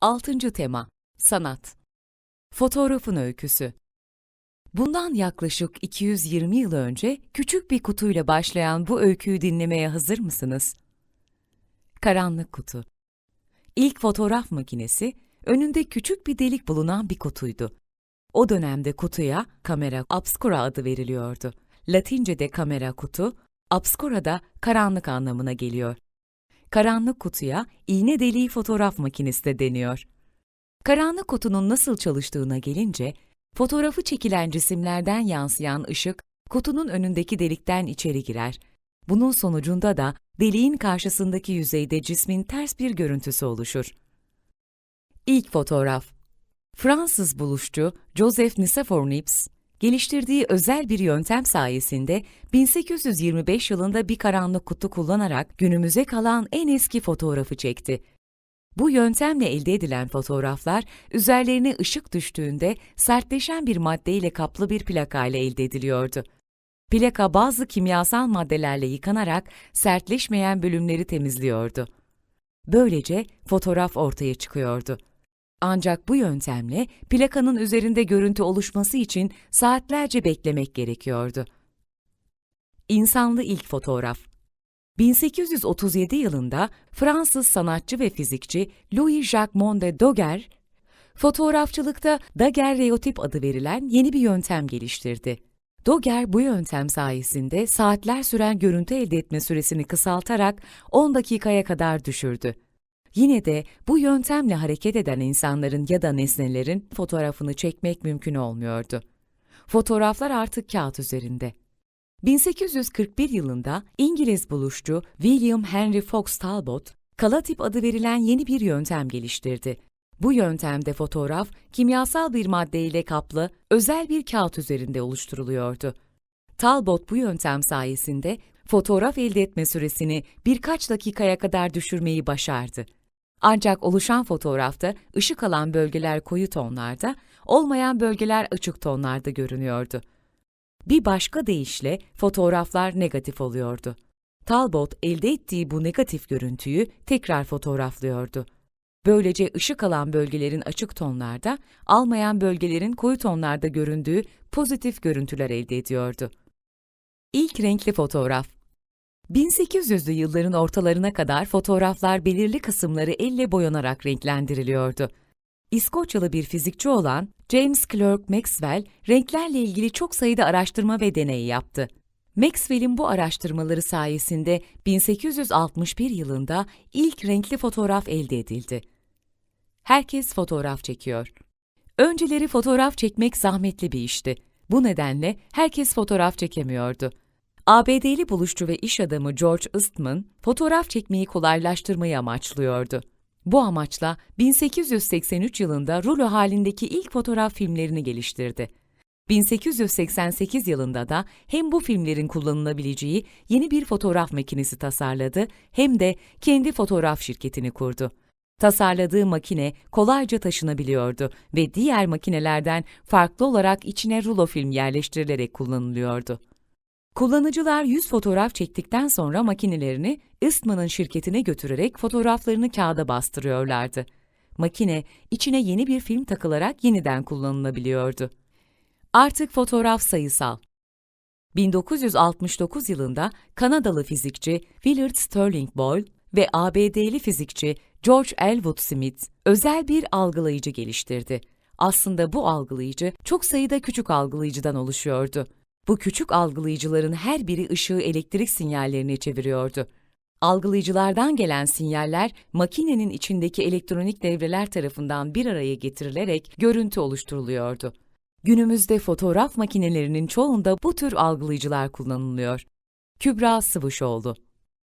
6. tema Sanat Fotoğrafın öyküsü Bundan yaklaşık 220 yıl önce küçük bir kutuyla başlayan bu öyküyü dinlemeye hazır mısınız? Karanlık kutu. İlk fotoğraf makinesi önünde küçük bir delik bulunan bir kutuydu. O dönemde kutuya kamera obscura adı veriliyordu. Latince'de kamera kutu, obscura da karanlık anlamına geliyor. Karanlık kutuya iğne deliği fotoğraf makinesi de deniyor. Karanlık kutunun nasıl çalıştığına gelince, fotoğrafı çekilen cisimlerden yansıyan ışık kutunun önündeki delikten içeri girer. Bunun sonucunda da deliğin karşısındaki yüzeyde cismin ters bir görüntüsü oluşur. İlk fotoğraf Fransız buluşçu Joseph Nicephore Niepce, geliştirdiği özel bir yöntem sayesinde 1825 yılında bir karanlık kutu kullanarak günümüze kalan en eski fotoğrafı çekti. Bu yöntemle elde edilen fotoğraflar üzerlerine ışık düştüğünde sertleşen bir maddeyle kaplı bir plaka ile elde ediliyordu. Plaka bazı kimyasal maddelerle yıkanarak sertleşmeyen bölümleri temizliyordu. Böylece fotoğraf ortaya çıkıyordu. Ancak bu yöntemle plakanın üzerinde görüntü oluşması için saatlerce beklemek gerekiyordu. İnsanlı ilk fotoğraf 1837 yılında Fransız sanatçı ve fizikçi Louis-Jacques Monde Daguerre, fotoğrafçılıkta daguerreotip adı verilen yeni bir yöntem geliştirdi. Daguerre bu yöntem sayesinde saatler süren görüntü elde etme süresini kısaltarak 10 dakikaya kadar düşürdü. Yine de bu yöntemle hareket eden insanların ya da nesnelerin fotoğrafını çekmek mümkün olmuyordu. Fotoğraflar artık kağıt üzerinde. 1841 yılında İngiliz buluşçu William Henry Fox Talbot, kalatip adı verilen yeni bir yöntem geliştirdi. Bu yöntemde fotoğraf, kimyasal bir maddeyle kaplı, özel bir kağıt üzerinde oluşturuluyordu. Talbot bu yöntem sayesinde fotoğraf elde etme süresini birkaç dakikaya kadar düşürmeyi başardı. Ancak oluşan fotoğrafta ışık alan bölgeler koyu tonlarda, olmayan bölgeler açık tonlarda görünüyordu. Bir başka deyişle fotoğraflar negatif oluyordu. Talbot elde ettiği bu negatif görüntüyü tekrar fotoğraflıyordu. Böylece ışık alan bölgelerin açık tonlarda, almayan bölgelerin koyu tonlarda göründüğü pozitif görüntüler elde ediyordu. İlk renkli fotoğraf 1800'lü yılların ortalarına kadar fotoğraflar belirli kısımları elle boyanarak renklendiriliyordu. İskoçyalı bir fizikçi olan James Clerk Maxwell, renklerle ilgili çok sayıda araştırma ve deney yaptı. Maxwell'in bu araştırmaları sayesinde 1861 yılında ilk renkli fotoğraf elde edildi. Herkes fotoğraf çekiyor. Önceleri fotoğraf çekmek zahmetli bir işti. Bu nedenle herkes fotoğraf çekemiyordu. ABD'li buluşçu ve iş adamı George Eastman, fotoğraf çekmeyi kolaylaştırmayı amaçlıyordu. Bu amaçla 1883 yılında rulo halindeki ilk fotoğraf filmlerini geliştirdi. 1888 yılında da hem bu filmlerin kullanılabileceği yeni bir fotoğraf makinesi tasarladı hem de kendi fotoğraf şirketini kurdu. Tasarladığı makine kolayca taşınabiliyordu ve diğer makinelerden farklı olarak içine rulo film yerleştirilerek kullanılıyordu. Kullanıcılar 100 fotoğraf çektikten sonra makinelerini Eastman'ın şirketine götürerek fotoğraflarını kağıda bastırıyorlardı. Makine içine yeni bir film takılarak yeniden kullanılabiliyordu. Artık fotoğraf sayısal. 1969 yılında Kanadalı fizikçi Willard Sterling Boyle ve ABD'li fizikçi George Elwood Smith özel bir algılayıcı geliştirdi. Aslında bu algılayıcı çok sayıda küçük algılayıcıdan oluşuyordu. Bu küçük algılayıcıların her biri ışığı elektrik sinyallerine çeviriyordu. Algılayıcılardan gelen sinyaller makinenin içindeki elektronik devreler tarafından bir araya getirilerek görüntü oluşturuluyordu. Günümüzde fotoğraf makinelerinin çoğunda bu tür algılayıcılar kullanılıyor. Kübra Sıvışoğlu